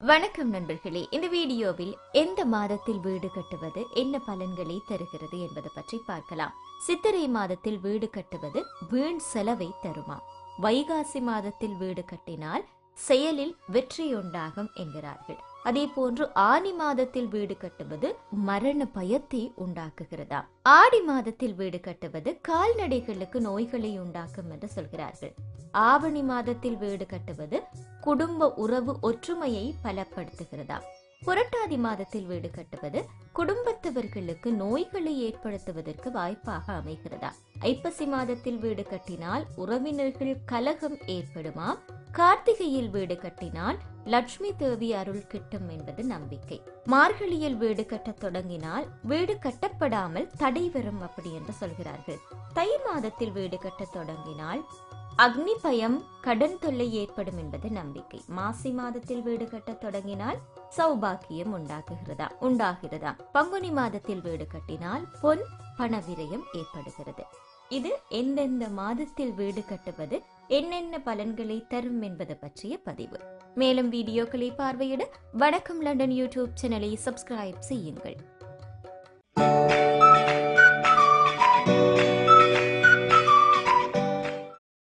வணக்கம் நண்பர்களே. இந்த வீடியோவில் எந்த மாதத்தில் வீடு கட்டுவது என்ன பலன்களை தருகிறது என்பது பற்றி பார்க்கலாம். சித்திரை மாதத்தில் வீடு கட்டுவது வீண் செலவை தருமா? வைகாசி மாதத்தில் வீடு கட்டினால் செயலில் வெற்றியுண்டாகும் என்கிறார்கள். அதே போன்று ஆனி மாதத்தில் வீடு கட்டுவது மரண பயத்தை உண்டாக்குகிறதா? ஆடி மாதத்தில் வீடு கட்டுவது கால்நடைகளுக்கு நோய்களை உண்டாக்கும் என்று சொல்கிறார்கள். ஆவணி மாதத்தில் வீடு கட்டுவது குடும்ப உறவு ஒற்றுமையை பலப்படுத்துகிறதா? புரட்டாதி மாதத்தில் வீடு கட்டுவது குடும்பத்தவர்களுக்கு நோய்களை ஏற்படுத்துவதற்கு வாய்ப்பாக அமைகிறதா? ஐப்பசி மாதத்தில் வீடு கட்டினால் உறவினர்கள் கலகம் ஏற்படுமா? கார்த்திகையில் வீடு கட்டினால் லட்சுமி தேவி அருள் கிட்டும் என்பது நம்பிக்கை. மார்கழியில் வீடு கட்டத் தொடங்கினால் வீடு கட்டப்படாமல் தடை வரும் அப்படி என்று சொல்கிறார்கள். தை மாதத்தில் வீடு கட்டத் தொடங்கினால் அக்னி பயம் கடன் தொல்லை ஏற்படும் என்பது நம்பிக்கை. மாசி மாதத்தில் வீடு கட்டத் தொடங்கினால் சௌபாக்கியம் உண்டாக்குகிறதா? உண்டாகிறதா? பங்குனி மாதத்தில் வீடு கட்டினால் பொன் பண விரயம் ஏற்படுகிறது. இது எந்தெந்த மாதத்தில் வீடு கட்டுவது என்னென்ன பலன்களை தரும் என்பது பற்றிய பதிவு. மேலும் வீடியோக்களை பார்வையிட வணக்கம் லண்டன் யூடியூப் சேனலை சப்ஸ்கிரைப் செய்யுங்கள்.